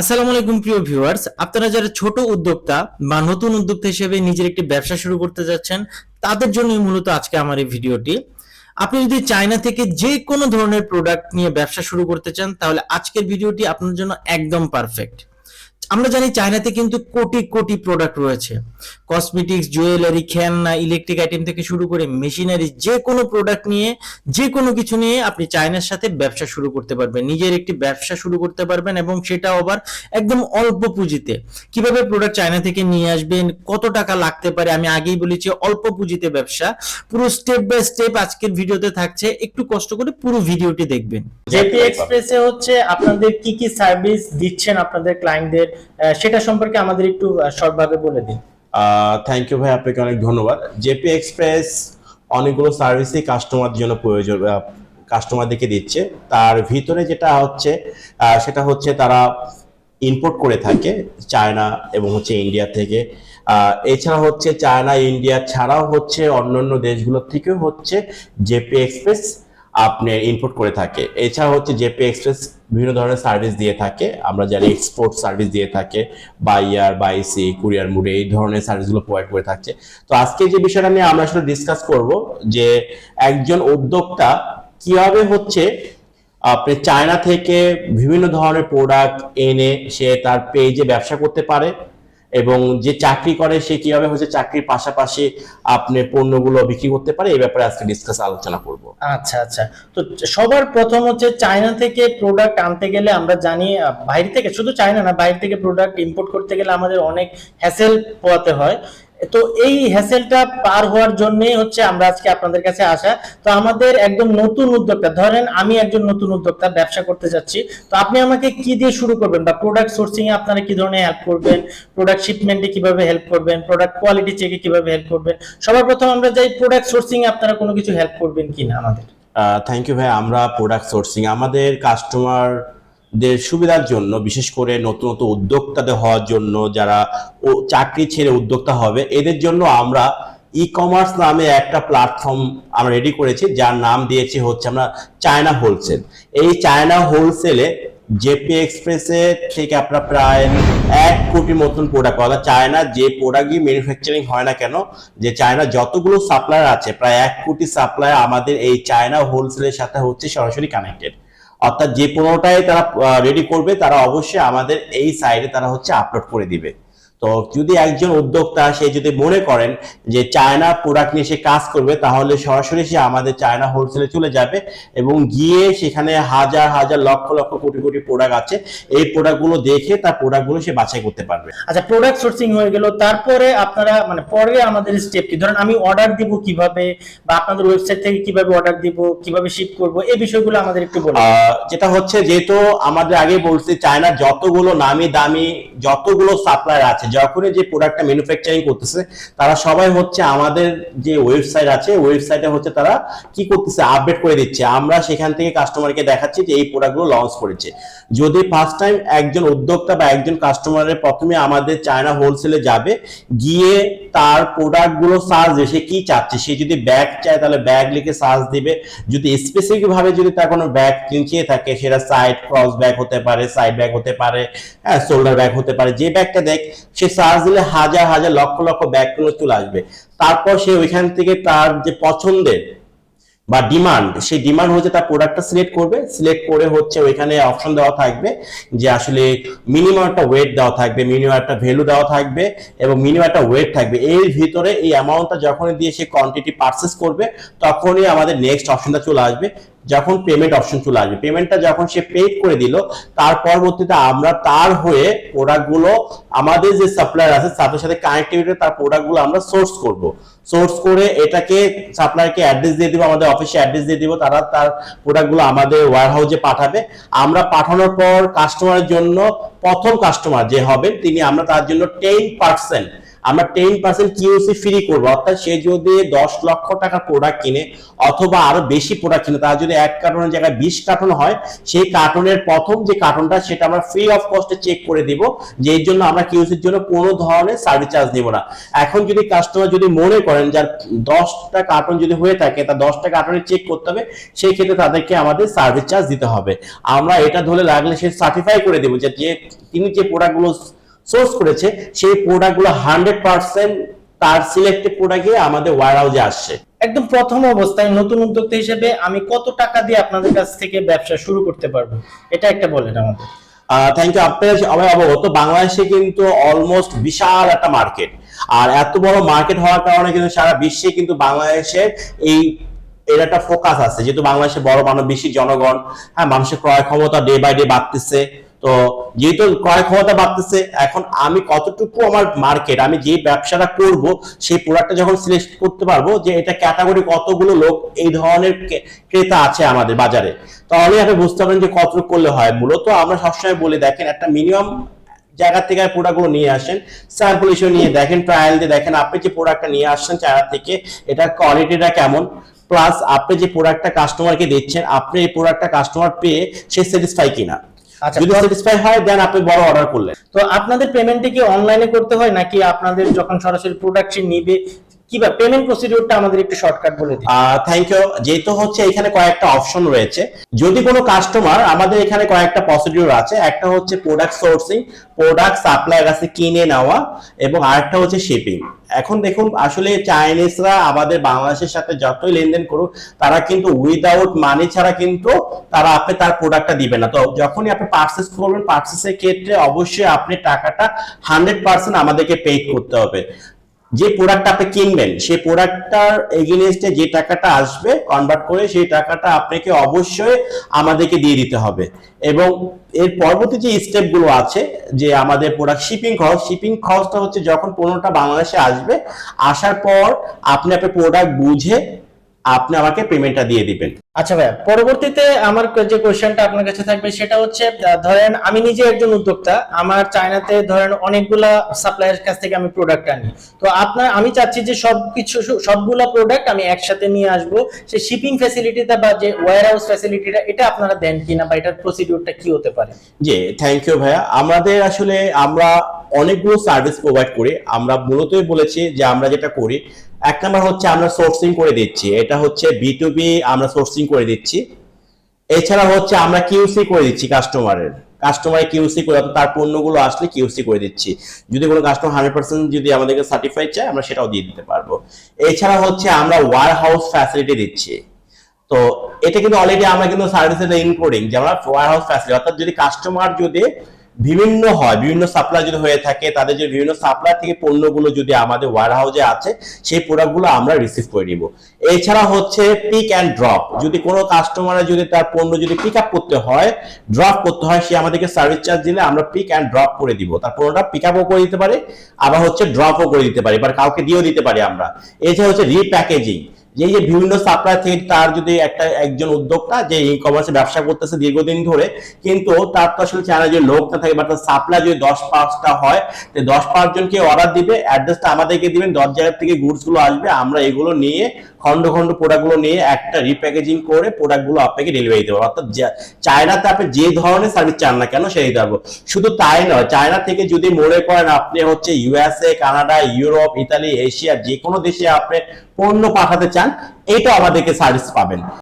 আসসালামু আলাইকুম প্রিয় ভিউয়ার্স। আপনারা যারা ছোট উদ্যোক্তা বা নতুন উদ্যোক্তা হিসেবে নিজের একটি ব্যবসা শুরু করতে যাচ্ছেন, তাদের জন্যই মূলত আজকে আমার এই ভিডিওটি। আপনি যদি চায়না থেকে যে কোনো ধরনের প্রোডাক্ট নিয়ে ব্যবসা শুরু করতে চান, তাহলে আজকের ভিডিওটি আপনার জন্য একদম পারফেক্ট আমরা জানি চায়নাতে কিন্তু কোটি কোটি প্রোডাক্ট রয়েছে। কসমেটিক্স জুয়েলারি খেলনা ইলেকট্রিক আইটেম থেকে শুরু করে মেশিনারি যে কোনো প্রোডাক্ট নিয়ে যে কোনো কিছু নিয়ে আপনি চায়নার সাথে ব্যবসা শুরু করতে পারবেন। নিজের একটি ব্যবসা শুরু করতে পারবেন এবং সেটা আবার একদম অল্প পুঁজিতে। কীভাবে প্রোডাক্ট চায়না থেকে নিয়ে আসবেন? কত টাকা লাগতে পারে? আমি আগেই বলেছি অল্প পুঁজিতে ব্যবসা। পুরো স্টেপ বাই স্টেপ আজকের ভিডিওতে থাকছে। একটু কষ্ট করে পুরো ভিডিওটি দেখবেন। জেপি এক্সপ্রেসে হচ্ছে আপনাদের কি কি সার্ভিস দিচ্ছেন আপনাদের ক্লায়েন্টদের সেটা সম্পর্কে আমাদের একটু শর্টভাবে বলে দিন। থ্যাংক ইউ ভাই, আপনাকে অনেক ধন্যবাদ। জেপি এক্সপ্রেস অনেকগুলো সার্ভিসই কাস্টমারদের জন্য প্রয়োজন কাস্টমারদেরকে দিচ্ছে। তার ভিতরে যেটা হচ্ছে সেটা হচ্ছে তারা ইম্পোর্ট করে থাকে চায়না এবং হচ্ছে ইন্ডিয়া থেকে। এছাড়া হচ্ছে চায়না ইন্ডিয়া ছাড়াও হচ্ছে অন্যান্য দেশগুলোর থেকেও হচ্ছে জেপি এক্সপ্রেস আপনি ইম্পোর্ট করে থাকে। এছাড়া হচ্ছে জেপি এক্সপ্রেস বিভিন্ন ধরনের সার্ভিস দিয়ে থাকে। আমরা জানি এক্সপোর্ট সার্ভিস দিয়ে থাকে বাইয়ার বাইসি কুরিয়ার মুডে এই ধরনের সার্ভিসগুলো প্রোভাইড করে থাকছে। তো আজকে যে বিষয়টা নিয়ে আমরা আসলে ডিসকাস করব, যে একজন উদ্যোক্তা কীভাবে হচ্ছে, আপনি চায়না থেকে বিভিন্ন ধরনের প্রোডাক্ট এনে সে তার পেজে ব্যবসা করতে পারে এবং যে চাকরি করে সে কীভাবে হচ্ছে চাকরির পাশাপাশি আপনি পণ্যগুলো বিক্রি করতে পারে, এই ব্যাপারে আজকে ডিসকাস আলোচনা করব। আচ্ছা আচ্ছা। তো সবার প্রথম হচ্ছে চায়না থেকে প্রোডাক্ট আনতে গেলে আমরা জানি বাইরে থেকে, শুধু চায়না না, বাইরে থেকে প্রোডাক্ট ইম্পোর্ট করতে গেলে আমাদের অনেক হ্যাসেল পোয়াতে হয়। তো এই হ্যাসেলটা পার হওয়ার জন্য হচ্ছে আমরা আজকে আপনাদের কাছে আসা। তো আমাদের একদম নতুন উদ্যোক্তা, ধরেন আমি একজন নতুন উদ্যোক্তা, ব্যবসা করতে যাচ্ছি। তো আপনি আমাকে কি দিয়ে শুরু করবেন বা প্রোডাক্ট সোর্সিং এ আপনারা কি ধরনের হেল্প করবেন? প্রোডাক্ট শিপমেন্টে কীভাবে হেল্প করবেন? প্রোডাক্ট কোয়ালিটি চেকে কীভাবে হেল্প করবেন? সবার প্রথম আমরা যাই প্রোডাক্ট সোর্সিং এ আপনারা কোনো কিছু হেল্প করবেন কিনা আমাদের। থ্যাংক ইউ ভাই, আমরা প্রোডাক্ট সোর্সিং আমাদের কাস্টমারদের সুবিধার জন্য, বিশেষ করে নতুন নতুন উদ্যোক্তাদের হওয়ার জন্য যারা চাকরি ছেড়ে উদ্যোক্তা হবে, এদের জন্য আমরা ই কমার্স নামে একটা প্ল্যাটফর্ম আমরা রেডি করেছি, যার নাম দিয়েছি হচ্ছে আমরা চায়না হোলসেল এই চায়না হোলসেলে জেপি এক্সপ্রেসে থেকে আপনার প্রায় এক কোটি মতন প্রোডাক্ট যায়। চায়না যে প্রোডাক্টই ম্যানুফ্যাকচারিং হয় না কেন, যে চায়না যতগুলো সাপ্লায়ার আছে, প্রায় এক কোটি সাপ্লায়ার আমাদের এই চায়না হোলসেলের সাথে হচ্ছে সরাসরি কানেক্টেড অর্থাৎ যে পণ্যটাই তারা রেডি করবে, তারা অবশ্যই আমাদের এই সাইডে তারা হচ্ছে আপলোড করে দিবে। তো যদি একজন উদ্যোক্তা সে যদি মনে করেন যে চায়না প্রোডাক্ট নিয়ে সে কাজ করবে তাহলে সরাসরি সে আমাদের চায়না হোলসেলে চলে যাবে এবং গিয়ে সেখানে হাজার হাজার লক্ষ লক্ষ কোটি কোটি প্রোডাক্ট আছে। এই প্রোডাক্টগুলো দেখে তার প্রোডাক্টগুলো সে বাছাই করতে পারবে। আচ্ছা প্রোডাক্ট সোর্সিং হয়ে গেল। তারপরে আপনারা মানে পরে আমাদের স্টেপ কি? ধরেন আমি অর্ডার দিব কীভাবে বা আপনাদের ওয়েবসাইট থেকে কীভাবে অর্ডার দিব কীভাবে শিপ করব এই বিষয়গুলো আমাদের একটু বলুন। যেটা হচ্ছে যেহেতু আমাদের আগে বলছি চায়নার যতগুলো নামি দামি যতগুলো সাপ্লায়ার আছে যখনই যে প্রোডাক্টটা ম্যানুফ্যাকচারিং করতেছে, তারা সবাই হচ্ছে আমাদের যে ওয়েবসাইট আছে ওয়েবসাইটে হচ্ছে তারা কি করতেছে আপডেট করে দিচ্ছে। আমরা সেখান থেকে কাস্টমারকে দেখাচ্ছি যে এই প্রোডাক্টগুলো লঞ্চ করেছে। যদি ফার্স্ট টাইম একজন উদ্যোক্তা বা একজন কাস্টমারের প্রথমে আমাদের চায়না হোলসেলে যাবে, গিয়ে তার প্রোডাক্টগুলো সার্চ দিয়ে সে কি চাচ্ছে? সে যদি ব্যাগ চায়, তাহলে ব্যাগ লিখে সার্চ দিবে। যদি স্পেসিফিক ভাবে যদি তার কোনো ব্যাগ চেয়ে থাকে, সেটা সাইড ক্রস ব্যাগ হতে পারে সাইড ব্যাগ হতে পারে হ্যাঁ শোল্ডার ব্যাগ হতে পারে, যে ব্যাগটা দেখ সে সার্চ দিলে হাজার হাজার লক্ষ লক্ষ ব্যাগগুলো চলে আসবে। তারপর সে ওইখান থেকে তার যে পছন্দের বা ডিমান্ড সেই ডিমান্ড হচ্ছে তার প্রোডাক্টটা সিলেক্ট করবে। সিলেক্ট করে হচ্ছে ওইখানে অপশন দেওয়া থাকবে যে আসলে মিনিমাম একটা ওয়েট দেওয়া থাকবে মিনিমাম একটা ভ্যালু দেওয়া থাকবে এবং মিনিমাম একটা ওয়েট থাকবে। এর ভিতরে এই অ্যামাউন্টটা যখনই দিয়ে সে কোয়ান্টিটি পারচেস করবে, তখনই আমাদের নেক্সট অপশনটা চলে আসবে। যখন পেমেন্ট অপশন চলে আসবে। পেমেন্টটা যখন সে পেড করে দিল, তার পরবর্তীতে আমরা তার হয়ে প্রোডাক্টগুলো আমাদের যে সাপ্লায়ার আছে তাদের সাথে কানেক্টিভিটি তার প্রোডাক্টগুলো আমরা সোর্স করব। সোর্স করে এটাকে সাপ্লায়ারকে অ্যাড্রেস দিয়ে দিব, আমাদের অফিসে অ্যাড্রেস দিয়ে দিব, তারা তার প্রোডাক্টগুলো আমাদের ওয়ার হাউসে পাঠাবে। আমরা পাঠানোর পর কাস্টমারের জন্য প্রথম কাস্টমার যে হবেন, তিনি আমরা তার জন্য টেন পার্সেন্ট আমরা টেন পার্সেন্ট কিউসি ফ্রি করব। অর্থাৎ সে যদি দশ লক্ষ টাকা প্রোডাক্ট কিনে অথবা আরও বেশি প্রোডাক্ট কিনে, তার যদি এক কার্টনের জায়গায় বিশ কার্টন হয়, সেই কার্টনের প্রথম যে কার্টনটা, সেটা আমরা ফ্রি অফ কস্টে চেক করে দিব, যে এর জন্য আমরা কিউসির জন্য কোনো ধরনের সার্ভিস চার্জ দিব না। এখন যদি কাস্টমার যদি মনে করেন যার দশটা কার্টন যদি হয়ে থাকে তা দশটা কার্টনে চেক করতে হবে, সেই ক্ষেত্রে তাদেরকে আমাদের সার্ভিস চার্জ দিতে হবে। আমরা এটা ধরে লাগলে সে সার্টিফাই করে দেবো যে তিনি যে প্রোডাক্টগুলো সোর্স করেছে সেই প্রোডাক্টগুলো হান্ড্রেড পার্সেন্ট তার সিলেক্টেড প্রোডাক্টে আমাদের ওয়ার হাউসে আসছে। একদম প্রথম অবস্থায় নতুন উদ্যোক্তা হিসেবে আমি কত টাকা দিয়ে আপনাদের কাছ থেকে ব্যবসা শুরু করতে পারব? এটা একটা বলেন আমাদের। থ্যাংক ইউ আপনার সবাই অবগত বাংলাদেশে কিন্তু অলমোস্ট বিশাল একটা মার্কেট আর এত বড় মার্কেট হওয়ার কারণে কিন্তু সারা বিশ্বে কিন্তু বাংলাদেশের এই এর একটা ফোকাস আছে। যেহেতু বাংলাদেশে বড় মানব বেশি জনগণ হ্যাঁ মানুষের ক্রয় ক্ষমতা ডে বাই ডে বাড়তেছে। তো যেহেতু ক্রয় ক্ষমতা বাড়তেছে, এখন আমি কতটুকু আমার মার্কেট আমি যে ব্যবসাটা করব, সেই প্রোডাক্টটা যখন সিলেক্ট করতে পারব, যে এটা ক্যাটাগরি কতগুলো লোক এই ধরনের ক্রেতা আছে আমাদের বাজারে তাহলে আপনি বুঝতে পারবেন যে কতটুকু করলে হয়। মূলত আমরা সবসময় বলে দেখেন, একটা মিনিমাম জায়গা থেকে প্রোডাক্টগুলো নিয়ে আসেন স্যাম্পল হিসেবে নিয়ে দেখেন ট্রায়াল দিয়ে দেখেন, আপনি যে প্রোডাক্টটা নিয়ে আসছেন চায়না থেকে এটা কোয়ালিটিটা কেমন প্লাস আপনি যে প্রোডাক্টটা কাস্টমারকে দিচ্ছেন, আপনি এই প্রোডাক্টটা কাস্টমার পেয়ে সে স্যাটিসফাই কিনা। যদি স্যাটিসফাই হয় দেন আপনি বড় অর্ডার করলেন। তো আপনাদের পেমেন্টে কি অনলাইনে করতে হয় নাকি আপনাদের যখন সরাসরি প্রোডাক্ট সে কিবা পেমেন্ট প্রসিডিউরটা আমাদের একটু শর্টকাট বলে দিন। থ্যাংক ইউ যেহেতু হচ্ছে এখানে কয়েকটা অপশন রয়েছে, যদি কোনো কাস্টমার আমাদের এখানে কয়েকটা প্রসিডিউর আছে, একটা হচ্ছে প্রোডাক্ট সোর্সিং প্রোডাক্ট সাপ্লাইয়ের কাছে কিনে নেওয়া এবং আরেকটা হচ্ছে শিপিং এখন দেখুন, আসলে চাইনিজরা আমাদের বাংলাদেশের সাথে যতই লেনদেন করুক, তারা কিন্তু উইদাউট মানি ছাড়া কিন্তু তারা আপনি তার প্রোডাক্টটা দিবে না। তো যখনই আপনি পার্সেস করবেন পার্সেসের ক্ষেত্রে অবশ্যই আপনি টাকাটা হান্ড্রেড পার্সেন্ট আমাদেরকে পে করতে হবে। যে প্রোডাক্টটা আপনি কিনবেন সেই প্রোডাক্টটার এগেনস্টে যে টাকাটা আসবে কনভার্ট করে সেই টাকাটা আপনাকে অবশ্যই আমাদেরকে দিয়ে দিতে হবে। এবং এর পরবর্তী যে স্টেপগুলো আছে, যে আমাদের প্রোডাক্ট শিপিং খরচ শিপিং খরচটা হচ্ছে যখন পণ্যটা বাংলাদেশে আসবে, আসার পর আপনি আপনার প্রোডাক্ট বুঝে আপনি আমাকে পেমেন্টটা দিয়ে দিবেন। আচ্ছা ভাইয়া, পরবর্তীতে আমার যে কোশ্চেনটা আপনার কাছে থাকবে সেটা হচ্ছে ধরেন আমি নিজে একজন উদ্যোক্তা, আমার চায়নাতে ধরেন অনেকগুলা সাপ্লায়ার কাছ থেকে আমি প্রোডাক্ট আনি। তো আপনার, আমি চাচ্ছি যে সবকিছু সবগুলা প্রোডাক্ট আমি একসাথে নিয়ে আসব। সেই শিপিং ফ্যাসিলিটিটা বা যে ওয়্যার হাউস ফ্যাসিলিটিটা এটা আপনারা দেন কিনা বা এটার প্রসিডিউরটা কি হতে পারে? জি থ্যাংক ইউ ভাইয়া। আমাদের আসলে আমরা অনেকগুলো সার্ভিস প্রোভাইড করি। আমরা মূলতই বলেছি যে আমরা যেটা করি, এক নাম্বার হচ্ছে আমরা সোর্সিং করে দিচ্ছি। এটা হচ্ছে বি টু বি আমরা সোর্সিং করে দিচ্ছি। এছাড়া হচ্ছে আমরা কিউসি করে দিচ্ছি কাস্টমারের কাস্টমার কিউসি করে, অর্থাৎ তার পণ্যগুলো আসলে কিউসি করে দিচ্ছি। যদি কোনো কাস্টমার হান্ড্রেড পার্সেন্ট যদি আমাদেরকে সার্টিফাই চায়, আমরা সেটাও দিয়ে দিতে পারব। এছাড়া হচ্ছে আমরা ওয়ার হাউস ফ্যাসিলিটি দিচ্ছি। তো এটা কিন্তু অলরেডি আমরা কিন্তু সার্ভিসের ইনক্লুডিং যে আমরা ওয়ার হাউস ফ্যাসিলিটি অর্থাৎ যদি কাস্টমার যদি বিভিন্ন হয়, বিভিন্ন সাপ্লাই যদি হয়ে থাকে, তাদের যে বিভিন্ন সাপ্লাই থেকে পণ্যগুলো যদি আমাদের ওয়ার হাউসে আছে, সেই প্রোডাক্টগুলো আমরা রিসিভ করে নিব। এছাড়া হচ্ছে পিক অ্যান্ড ড্রপ যদি কোনো কাস্টমারের যদি তার পণ্য যদি পিক আপ করতে হয় ড্রপ করতে হয়, সে আমাদেরকে সার্ভিস চার্জ দিলে আমরা পিক অ্যান্ড ড্রপ করে দিব। তার পণ্যটা পিক আপও করে দিতে পারে, আবার হচ্ছে ড্রপও করে দিতে পারি এবার কাউকে দিয়েও দিতে পারি আমরা। এছাড়া হচ্ছে রিপ্যাকেজিং যে যে বিভিন্ন সাপ্লাই থেকে তার যদি একটা একজন উদ্যোক্তা যে ই কমার্সে ব্যবসা করতেছে দীর্ঘদিন ধরে, কিন্তু তার তো আসলে চায়না যে লোক না থাকে বা তার সাপ্লাই যদি দশ পাঁচটা হয়, তো দশ পাঁচজনকে অর্ডার দিবে অ্যাড্রেসটা আমাদেরকে দিবেন দশ জায়গা থেকে গুডসগুলো আসবে, আমরা এগুলো নিয়ে খন্ড খন্ড প্রোডাক্টগুলো নিয়ে একটা রিপ্যাকেজিং করে প্রোডাক্টগুলো আপনাকে ডেলিভারি দেবো। অর্থাৎ চায়নাতে আপনি যে ধরনের সার্ভিস চান না কেন সেই দেবো শুধু তাই নয়, চায়না থেকে যদি মনে করেন আপনি হচ্ছে USA Canada Europe Italy Asia যে কোনো দেশে আপনি পণ্য পাঠাতে চান এটা আমাদেরকে সার্ভিস পাবেন।